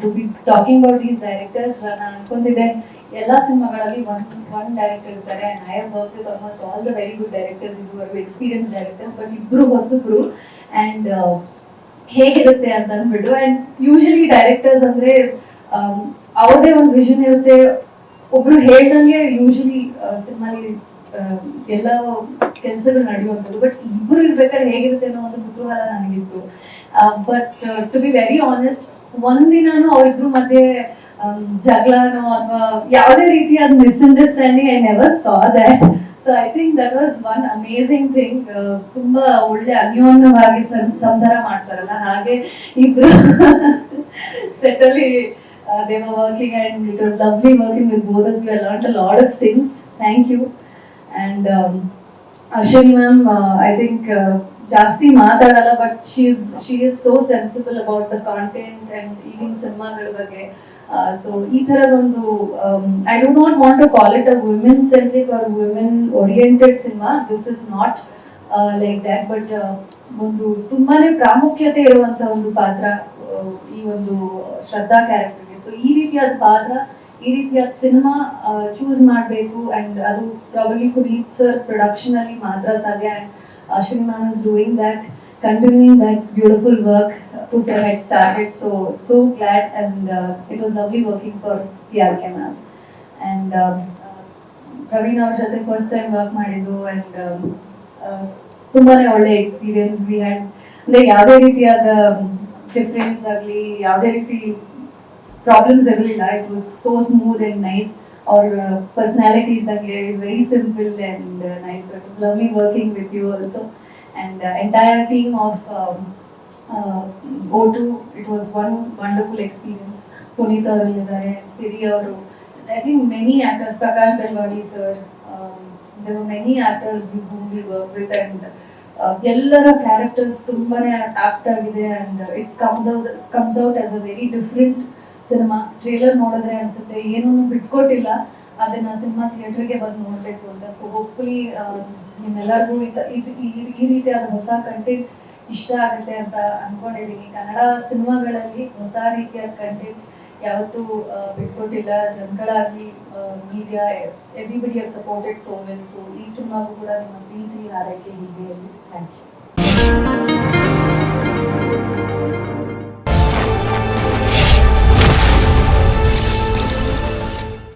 To be talking about these directors ನಾನು ಅನ್ಕೊಂಡಿದ್ದೆ ಎಲ್ಲ ಸಿನಿಮಾಗಳಲ್ಲಿ ಒನ್ ಒನ್ ಡೈರೆಕ್ಟರ್ ಇರ್ತಾರೆ I have work with almost all the very good directors ಇದುವರೆಗೂ experience directors but ಇಬ್ಬರು ಹೊಸಬ್ರು ಆ್ಯಂಡ್ ಹೇಗಿರುತ್ತೆ ಅಂತ ಅಂದ್ಬಿಟ್ಟು ಆ್ಯಂಡ್ ಯೂಶಲಿ ಡೈರೆಕ್ಟರ್ಸ್ ಅಂದ್ರೆ ಆಮ್, ಅವ್ರದೇ ಒಂದು ವಿಷನ್ ಇರುತ್ತೆ ಒಬ್ರು ಹೇಳ್ದಂಗೆ ಯೂಶಲಿ ಸಿನಿಮಾಲಿ ಎಲ್ಲ ಕೆಲಸಗಳು ನಡೆಯುವಂಥದ್ದು ಬಟ್ ಇಬ್ರು ಇರ್ಬೇಕಾದ್ರೆ ಹೇಗಿರುತ್ತೆ ಅನ್ನೋ ಒಂದು ಕುತೂಹಲ ನನಗಿತ್ತು. But to be very honest ಒಂದಿನಾನು ಅವರಿಬ್ರು ಮಧ್ಯೆ ಆಮ್, ಜಗಳನೋ ಅಥವಾ ಯಾವುದೇ ರೀತಿಯಾದ misunderstanding I never saw that so I think that was one amazing thing ತುಂಬಾ ಒಳ್ಳೆ ಅನ್ಯೋನ್ಯವಾಗಿ ಸಂಸಾರ ಮಾಡ್ತಾರಲ್ಲ ಹಾಗೆ ಇಬ್ರು ಸೆಟಲಿ ದೇವ working and it was lovely working with of you I lot a lot of things thank you and Ashwini ma'am I think ಜಾಸ್ತಿ ಮಾತಾಡಲ್ಲ but she is is so sensible about the content and ಈಗಿನ ಸಿನಿಮಾಗಳ ಬಗ್ಗೆ. So ಈ ತರದೊಂದು I don't not want to call it a women centric or women oriented cinema this is not like that but ಒಂದು ತುಂಬಾನೇ ಪ್ರಾಮುಖ್ಯತೆ ಇರುವಂತ ಒಂದು ಪಾತ್ರ ಈ ಒಂದು ಶ್ರದ್ಧಾ ಕ್ಯಾರೆಕ್ಟರ್ಗೆ ಸೊ ಈ ರೀತಿಯಾದ ಪಾತ್ರ, ಈ ರೀತಿಯಾದ ಸಿನಿಮಾ ಚೂಸ್ ಮಾಡಬೇಕು ಅಂಡ್ ಅದು ಪ್ರಾಬಲಿ ಪುನೀತ್ ಸರ್ ಪ್ರೊಡಕ್ಷನ್ ಅಲ್ಲಿ ಮಾತ್ರ ಸಾಧ್ಯ. And Ashwin ma'am is doing that continuing that beautiful work to sir had started so so glad and it was lovely working for P R K ma'am and Praveen ಅವ್ರ ಜೊತೆ first time work ಮಾಡಿದ್ದು and ತುಂಬಾನೇ ಒಳ್ಳೆ experience we had ಅಂದ್ರೆ ಯಾವುದೇ ರೀತಿಯಾದ difference ಆಗಲಿ ಯಾವುದೇ ರೀತಿ ಪ್ರಾಬ್ಲಮ್ಸ್ ಇರಲಿಲ್ಲ it was so smooth and nice ಅವ್ರ ಪರ್ಸನಾಲಿಟಿ ಇದ್ದಂಗೆ very simple and nice lovely working with you also and entire team of oh to it was one wonderful experience Puneeth ಅವರಲ್ಲಿದ್ದಾರೆ Siri ಅವರು I think many actors Prakash Belawadi sir there were many actors with whom we work with and uh, ಎಲ್ಲರ characters ತುಂಬಾನೇ apt ಆಗಿದೆ and it comes out comes out as a very different cinema trailer ನೋಡಿದ್ರೆ ಅನ್ಸುತ್ತೆ ಏನೂ ಬಿಟ್ಕೊಟ್ಟಿಲ್ಲ, ಅದನ್ನ cinema ಥಿಯೇಟರ್ಗೆ ಬಂದು ನೋಡ್ಬೇಕು ಅಂತ. ಸೊ ಹೋಪ್ಫುಲಿ ನಿಮ್ಮೆಲ್ಲರಿಗೂ ಈ ರೀತಿಯಾದ ಹೊಸ ಕಂಟೆಂಟ್ ಇಷ್ಟ ಆಗುತ್ತೆ ಅಂತ ಅನ್ಕೊಂಡಿದೀನಿ. ಕನ್ನಡ ಸಿನಿಮಾಗಳಲ್ಲಿ ಹೊಸ ರೀತಿಯ ಕಂಟೆಂಟ್ ಯಾವತ್ತೂ ಬಿಟ್ಕೊಟ್ಟಿಲ್ಲ. ಜನಗಳಾಗಿ ಮೀಡಿಯಾ ಎವ್ರಿಬಡಿ ಸಪೋರ್ಟೆಡ್ ಸೋ ಈ ಸಿನಿಮಾಗೂ ಕೂಡ ನಿಮ್ಮ ಪ್ರೀತಿ ಹಾರೈಕೆ ಹೀಗೆ. Thank you